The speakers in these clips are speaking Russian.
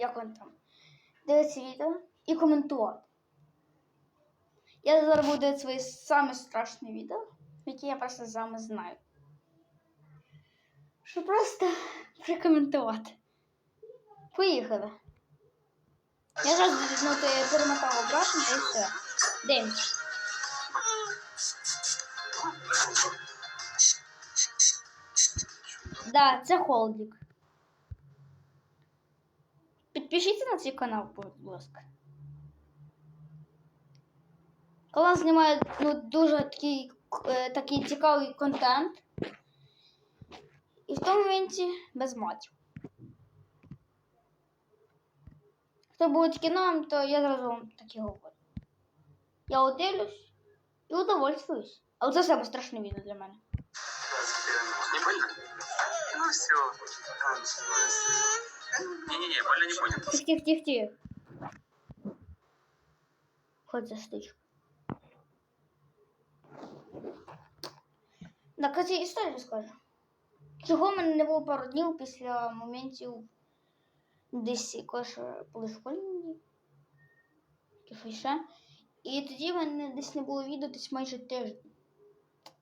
як він там, дивитися відео і коментувати. Я зараз буду дивитися свої саме страшні відео, які я просто саме знаю. Щоб просто прикоментувати. Поїхали. Я зараз ну, ти перемотав обратно і все. Дивимось. Да, це холдик. Підпишіться на цей канал, будь ласка. Канал знімає ну, дуже такий, е, такий цікавий контент. І в тому моменті без матів. Хто буде кіном, то я зразу вам таке говорю. Я одивлюсь і удовольствуюсь. Але це саме страшне відео для мене. Ну все. Не-не-не, больно не понял. Тих, тих, тих, тих. Хоть за стичку. На кстати, історію скажу. Чого мене не було пару днів після моментів десь якось були школьні ще. І тоді в мене десь не було відео десь майже тиждень.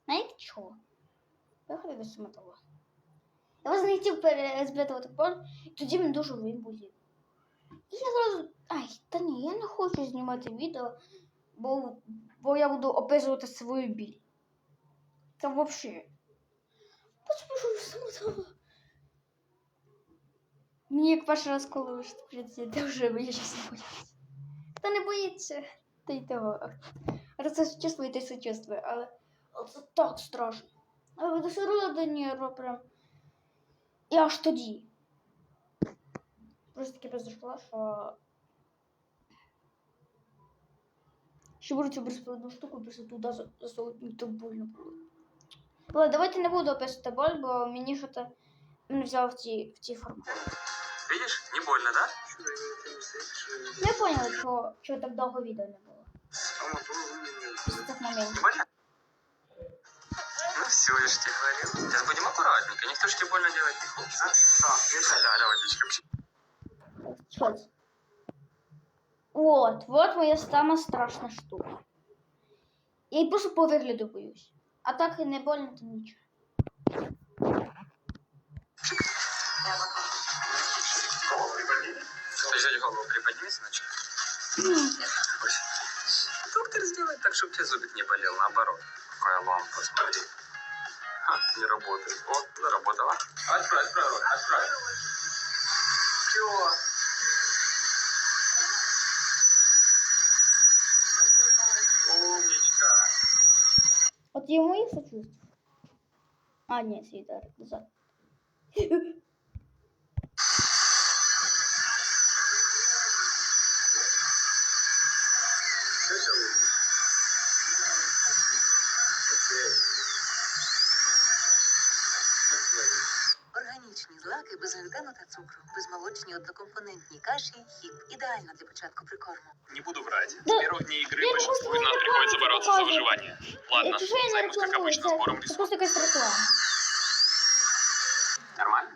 Знаєте чого? Виходить до стоматолога. Я вас не хотів перезбитувати пор, тоді мене дуже він. І я зразу. Ай, та ні, я не хочу знімати відео, бо, бо я буду описувати свою біль. Це взагалі. Стоматолога. Мені як перший раз, коли ви прийдете, вже боїшся боїться. Та не боїться, та й того. А це сочувствує, та але, це так страшно. Але до середині прям. І аж тоді. Просто таке произошло, що. Що беру цю безплатну штуку, просто туди за- засовують, мені так больно було. Але давайте не буду описувати боль, бо мені що то мене взяв в ці, в ці формат. Видишь, не больно, да? Не поняла, чого, чого так довго відео не було. Після цих моментів. Не больно? Ну все, я же тебе говорил. Сейчас будем аккуратненько, никто же тебе больно делать не хочет. А, а есть аля, аля, водичка. Що це? От, от моя сама страшна штука. Я її просто по вигляду боюсь. А так і не больно, то нічого. Взять голову приподними сначала. Ось. Доктор сделает так, чтобы тебе зубик не болел, наоборот. Какая лампа, смотри. Ха, не работает. О, заработала. Отправь, отправь, отправь. Чего? Умничка. От йому і сочувствую. А, ні, світер безмолочні однокомпонентні каші, хіп. Ідеально для початку прикорму. Не буду врать. С Да. первых дней игры Я большинству просто из нас не приходится понимаю, бороться за как выживание. Ладно, Якщо я не займусь, как рекламую, обычно, це, сбором це ресурсов. просто якась реклама. Нормально?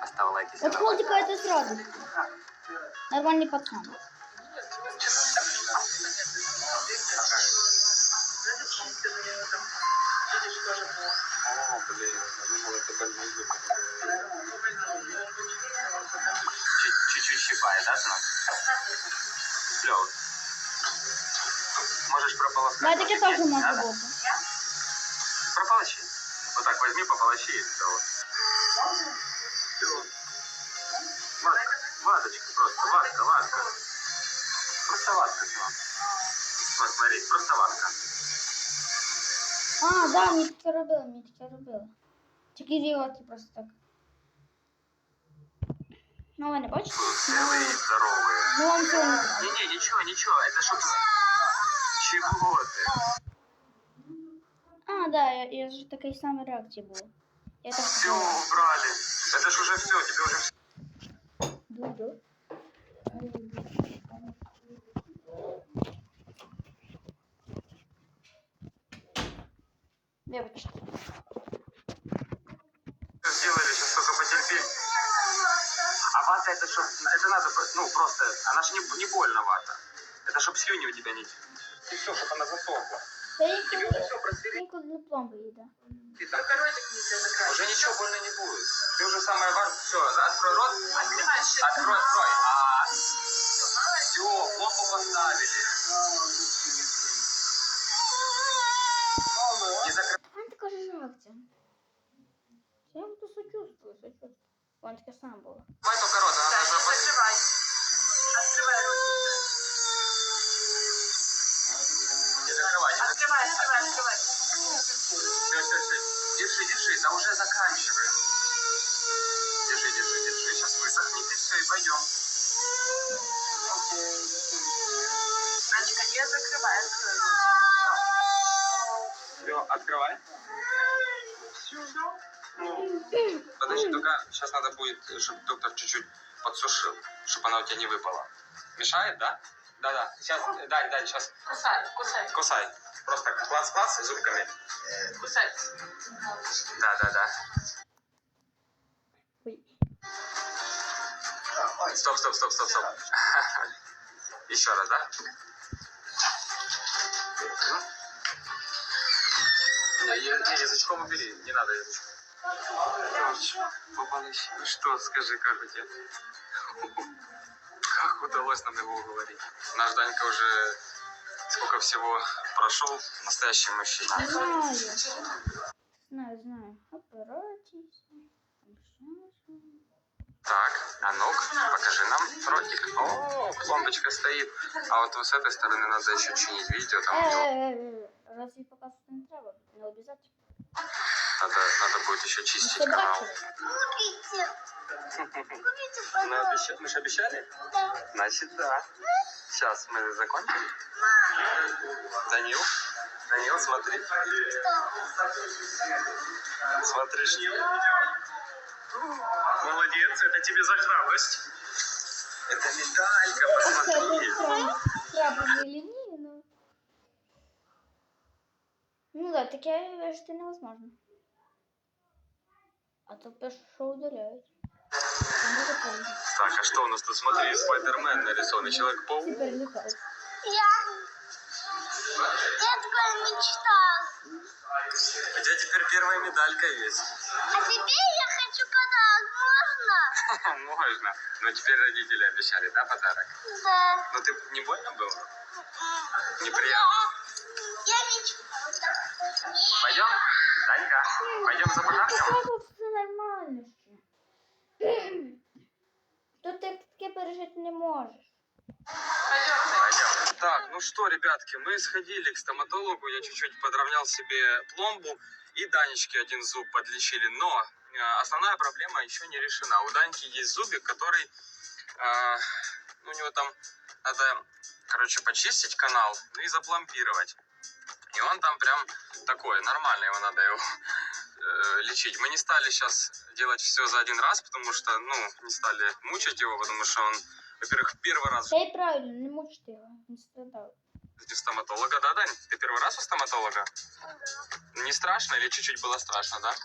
Поставил лайк, если От нормально. холдика це зразу. Нормальний пацан. О, блин, я думал, это. Чуть- Чуть-чуть щипает, да, сынок? Клево. Можешь прополоскать. Да, теж нет? може Надо? Прополощи. Вот так возьми, пополощи и все. Всё. Ватка, ваточка просто, ватка, ватка. Просто ватка, сынок. Вот, смотри, просто ватка. А, да, мені таке робили, мені таке робили. Такі ідіоти просто так. Ну, ви не бачите? Целые и здоровые. Ну, вам цього не треба. Не-не, ничего, ничего, это чтоб... Чего ты? А, да, я, я ж такої самої реакції була. Я так Все хотіла. убрали. Это ж уже все, тебе уже все. Дуду. Вибачте. сделали, сейчас только потерпи. А вата это чтоб, это надо, ну просто, она же не, не больно вата. Это чтоб слюни у тебя не... И все, чтобы она засохла. Та Тебе ніколи, уже все просвери, ніколи не пломби їде. ты там Ротик нельзя закрыть. уже ничего больно не будет. Ты уже самое важное. Все, открой рот. Открывай щит. Открой, открой. А, все, пломбу поставили. Не закрывай. Вона реакція. Я буду сочувствую, сочувствую. Вона таке саме було. только рот, она Да, должна не пос- закрывай. Открывай ротик. Не закрывай, не Открывай, открывай, открывай. Все, все, все. Держи, держи, да уже заканчивай. Держи, держи, держи. Сейчас высохнет и все, и пойдем. Анечка, не закрывай, ротик. Все, открывай. Подожди, только сейчас надо будет, чтобы доктор чуть-чуть подсушил, чтобы она у тебя не выпала. Мешает, да? Да-да. Сейчас, дай, дай, сейчас. Кусай, кусай, Кусай. Просто клац-клац зубками. кусай. Да-да-да. Стоп, стоп, стоп, стоп, стоп. Еще раз, да? Язычком убери, не надо язычком. Попалось. Ну что, скажи, как у тебя? Как удалось нам его уговорить? Наш Данька уже сколько всего прошел, настоящий мужчина. Знаю. Знаю, знаю. Апаратіся. Так, а ну-ка, покажи нам ротик. О, пломбочка стоит. А вот, вот с этой стороны надо еще чинить. Видите, там у него Е, разве треба? Обов'язково. надо, надо будет еще чистить канал. бачили. Мы, обеща- мы же обещали? Значит, да. Сейчас мы закончим. Данил, Данил, смотри. Смотри, что... Молодец, это тебе за храбрость. Это медалька, посмотри. Таке вижити невозможно. А то. Це може правда. Так, а что у нас тут? Смотри, Спайдермен нарисованный, Человек-паук. Я, я такая мечтала. У тебя теперь первая медалька есть. А теперь я хочу подарок. Можно? Можно. Но теперь родители обещали, да, подарок? Да. Но ты не больно было? Неприятно. Пойдем? Данька, пойдем за подарком? Треба все нормально ще. Тут ти таке пережити не можеш. Так, ну что, ребятки, мы сходили к стоматологу, я чуть-чуть подровнял себе пломбу, и Данечке один зуб подлечили, но э, основная проблема еще не решена. У Даньки есть зубик, который, э, у него там надо, короче, почистить канал ну и запломбировать. И он там прям такой, нормально его надо его э, лечить. Мы не стали сейчас делать все за один раз, потому что, ну, не стали мучить его, потому что он, во-первых, первый раз Та й правильно, не мучти його, не страдав. у стоматолога, да, Дань? Ты первый раз у стоматолога? Не страшно или чуть-чуть было страшно, да?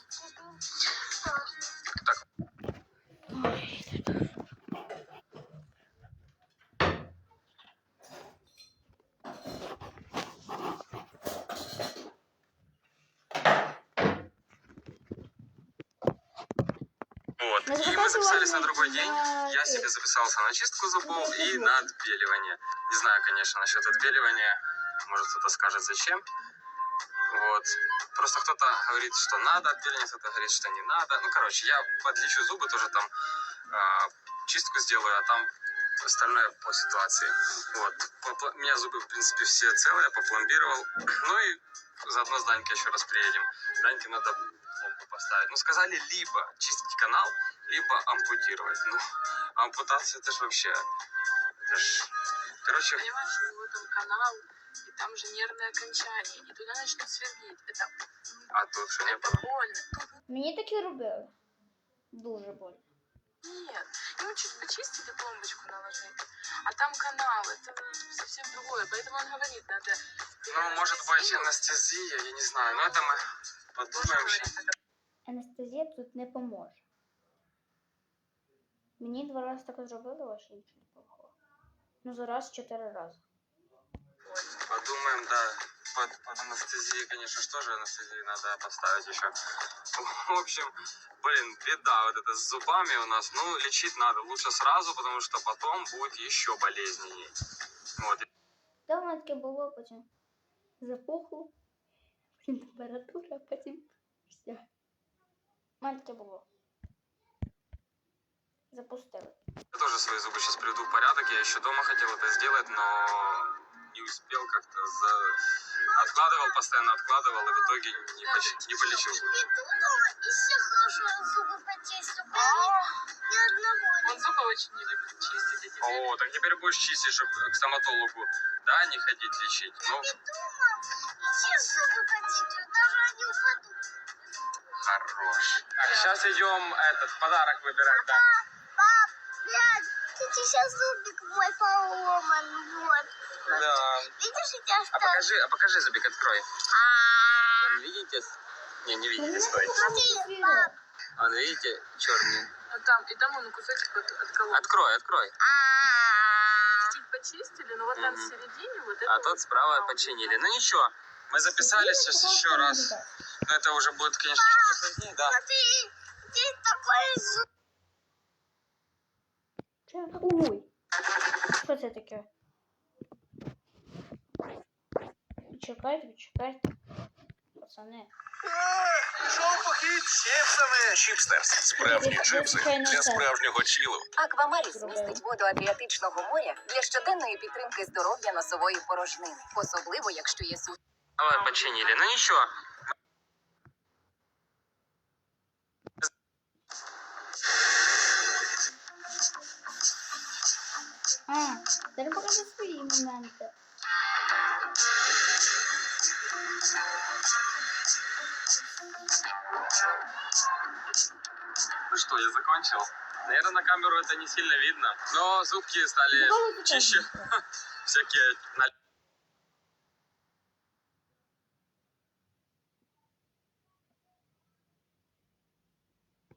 Мы записывай записались на другой день. Я себе записался на чистку зубов и на отбеливание. Не знаю, конечно, насчет отбеливания. Может, кто-то скажет, зачем. Вот. Просто кто-то говорит, что надо отбеливание, кто-то говорит, что не надо. Ну, короче, я подлечу зубы, тоже там а, чистку сделаю, а там остальное по ситуации. Вот. У меня зубы, в принципе, все целые, я попломбировал. Ну и заодно с Данькой еще раз приедем. Даньке надо пломбу поставить. Ну, сказали, либо чистить канал, либо ампутировать. Ну, ампутация это же вообще... Это ж... Короче, Понимаешь, у него там канал, и там же нервное окончание, и туда начнут сверлить. Это, а тут что не было? больно. Мені таке робили. Дуже больно. Нет, ему чуть почистили, пломбочку наложили, а там канал, это совсем другое. Поэтому он говорит, надо... Ну, может быть, анестезия, я не знаю. Но это мы подумаем еще. Анестезія тут не поможе. Мені два рази таке зробили, ваше нічого не плохого. Ну, за раз чотири рази. Подумаем, да. Под, под анестезией, конечно, что же анестезии надо поставить еще. В общем, блин, беда вот это с зубами у нас. Ну, лечить надо лучше сразу, потому что потом будет еще болезненнее. Вот. Та в мене таке було, потім запухло, потім температура, а потім все. У мене таке було. Запустили. Я тоже свои зубы сейчас приведу в порядок. Я еще дома хотел это сделать, но не успел как-то за... Откладывал, постоянно откладывал, и в итоге не, поч- не полечил. Хорошо зубы почистил. Ни одного Он зубы очень не любит чистить, а теперь... О, так теперь будешь чистить, чтобы к стоматологу, да, не ходить лечить. Ну, дома. И все зубы почистил, даже они упадут. хорош. Так, сейчас идем этот подарок выбирать, да. Пап, блядь, кстати, сейчас зубик мой поломан, вот. Да. Видишь, у тебя А что? покажи, а покажи, Забик, открой. А, Вон, видите? Не, не видите, стой. Смотри, пап. Вон, видите, черный. Вот там, и там он кусочек от, от колонки. Открой, открой. А, Чуть почистили, но вот там в середине вот это А тот справа починили. Ну ничего, мы записались сейчас еще раз. Но это уже будет, конечно, чуть посложнее, да. смотри, здесь такой зуб. Че? Ой! Що це таке? Чекайте, чекайте. Пацани. Пішов похід з чипсами. Чіпстерс. Справжні чипси для справжнього чілу. Аквамаріс містить воду Адріатичного моря для щоденної підтримки здоров'я носової порожнини, особливо якщо є сухі. Давай, починили. Ну ничего. А, треба показати свої моменти. Ну что, я закончил? Наверное, на камеру это не сильно видно. Но зубки стали Показуйте чище. техніку. Всякие на-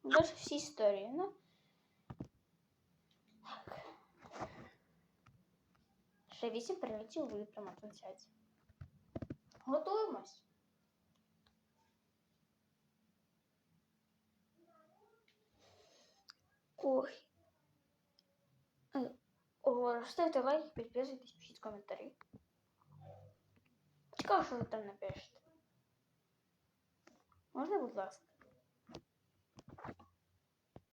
Більше всі історії, ну. Ще вісім прилетів буде прямо трансляція. Готуємось. Ой. Е, О, ставте лайк, підписуйтесь, пишіть коментарі. Цікаво, що ви там напишете. Можна, будь ласка?